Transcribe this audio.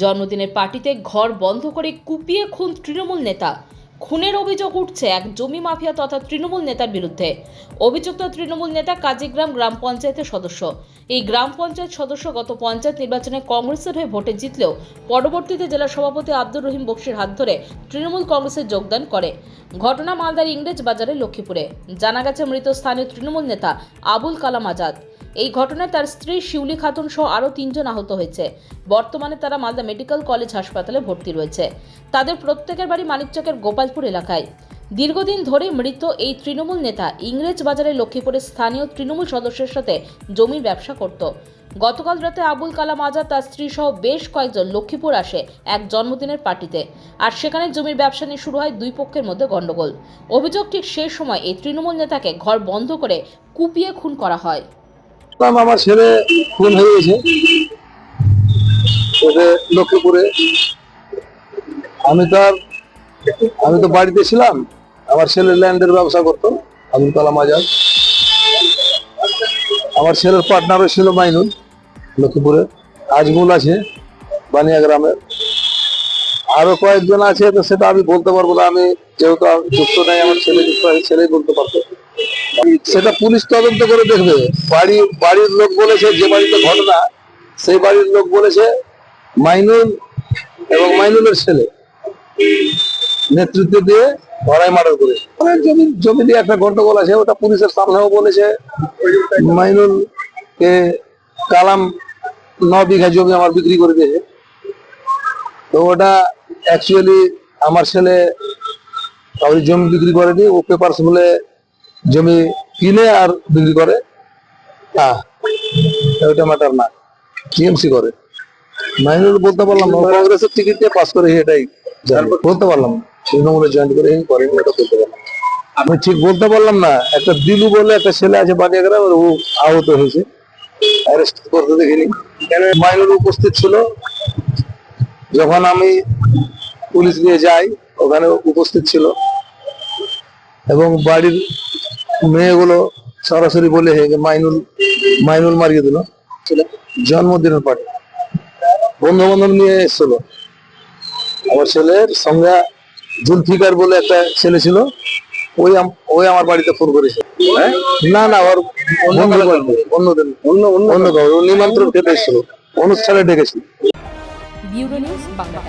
জন্মদিনের পার্টিতে ঘর বন্ধ করে কুপিয়ে খুন তৃণমূল নেতা। খুনের অভিযোগ উঠছে এক জমি মাফিয়া তথা তৃণমূল নেতার বিরুদ্ধে। অভিযুক্ত তৃণমূল নেতা কাজীগ্রাম গ্রাম পঞ্চায়েতের সদস্য। এই গ্রাম পঞ্চায়েত সদস্য গত পঞ্চায়েত নির্বাচনে কংগ্রেসের হয়ে ভোটে জিতলেও পরবর্তীতে জেলা সভাপতি আব্দুর রহিম বক্সির হাত ধরে তৃণমূল কংগ্রেসে যোগদান করে। ঘটনা মালদার ইংরেজ বাজারে লক্ষ্মীপুরে। জানা গেছে মৃত স্থানীয় তৃণমূল নেতা আবুল কালাম আজাদ। এই ঘটনায় তার স্ত্রী শিউলি খাতুন সহ আরও তিনজন আহত হয়েছে। বর্তমানে তারা মালদা মেডিকেল কলেজ হাসপাতালে ভর্তি রয়েছে। তাদের প্রত্যেকের বাড়ি মানিকচকের গোপালপুর এলাকায়। দীর্ঘদিন ধরে মৃত এই তৃণমূল নেতা ইংরেজ বাজারে লক্ষ্মীপুরের স্থানীয় তৃণমূল সদস্যের সাথে জমির ব্যবসা করত। গতকাল রাতে আবুল কালাম আজাদ, তার স্ত্রী সহ বেশ কয়েকজন লক্ষ্মীপুর আসে এক জন্মদিনের পার্টিতে। আর সেখানে জমির ব্যবসা নিয়ে শুরু হয় দুই পক্ষের মধ্যে গণ্ডগোল। অভিযোগ ঠিক সেই সময় এই তৃণমূল নেতাকে ঘর বন্ধ করে কুপিয়ে খুন করা হয়। আমার ছেলে খুন হয়ে গেছে। লক্ষ্মীপুরে। আমি তো আর আমি তো বাড়িতে ছিলাম, আমার ছেলে ল্যান্ডের ব্যবসা করতো আবুল কালাম আজাদ আমার ছেলের পার্টনারও ছিল মাইনুল, লক্ষ্মীপুরে। আজমুল আছে, বানিয়া গ্রামের। আরও কয়েকজন আছে, তো সেটা আমি বলতে পারব না, আমি যেহেতু যুক্ত নাই, আমার ছেলে যুক্ত আছে, ছেলেই বলতে পারতো সেটা পুলিশ তদন্ত করে দেখবে। বাড়ি, বাড়ির লোক বলেছে যে বাড়িতে ঘটনা, সেই বাড়ির লোক বলেছে মাইনুল এবং মাইনুলের ছেলে নেতৃত্ব দিয়ে ধরাই মার্ডার করে অনেক জমি জমি দিয়ে একটা গন্ডগোল আছে, ওটা পুলিশের সামনেও বলেছে। মাইনুল কে কালাম ন বিঘা জমি আমার বিক্রি করে দিয়েছে। তো ওটা অ্যাকচুয়ালি আমার ছেলে জমি বিক্রি করে করেনি, ও পেপারস বলে জমি কিনে আর বিক্রি করে হ্যাঁ ওইটা ম্যাটার না। টিএমসি করে। মাইনুল বলতে পারলাম না, কংগ্রেসের টিকিট দিয়ে পাস করে এটাই। বলতে পারলাম না। তৃণমূলে জয়েন করে এই করেনি এটা বলতে পারলাম আমি ঠিক বলতে পারলাম না, একটা দিলু বলে একটা ছেলে আছে বানিয়াগ্রাম ও আহত হয়েছে। অ্যারেস্ট করতে দেখিনি। মাইনুল উপস্থিত ছিল। যখন আমি পুলিশ নিয়ে যাই, ওখানে উপস্থিত ছিল। এবং বাড়ির মেয়েগুলো সরাসরি বলে হে মাইনুল মাইনুল মারিয়ে দিল। জন্মদিনের পার্টি বন্ধু বান্ধব নিয়ে এসেছিল। আমার ছেলের সঙ্গে জুলফিকার বলে একটা ছেলে ছিল। ওই ওই আমার বাড়িতে ফোন করেছে। হ্যাঁ? না না ওর অন্যদের। অন্য অন্য ও নিমন্ত্রণ খেতে এসেছিল। অনুষ্ঠানে ডেকেছিল। Bureau news Bangla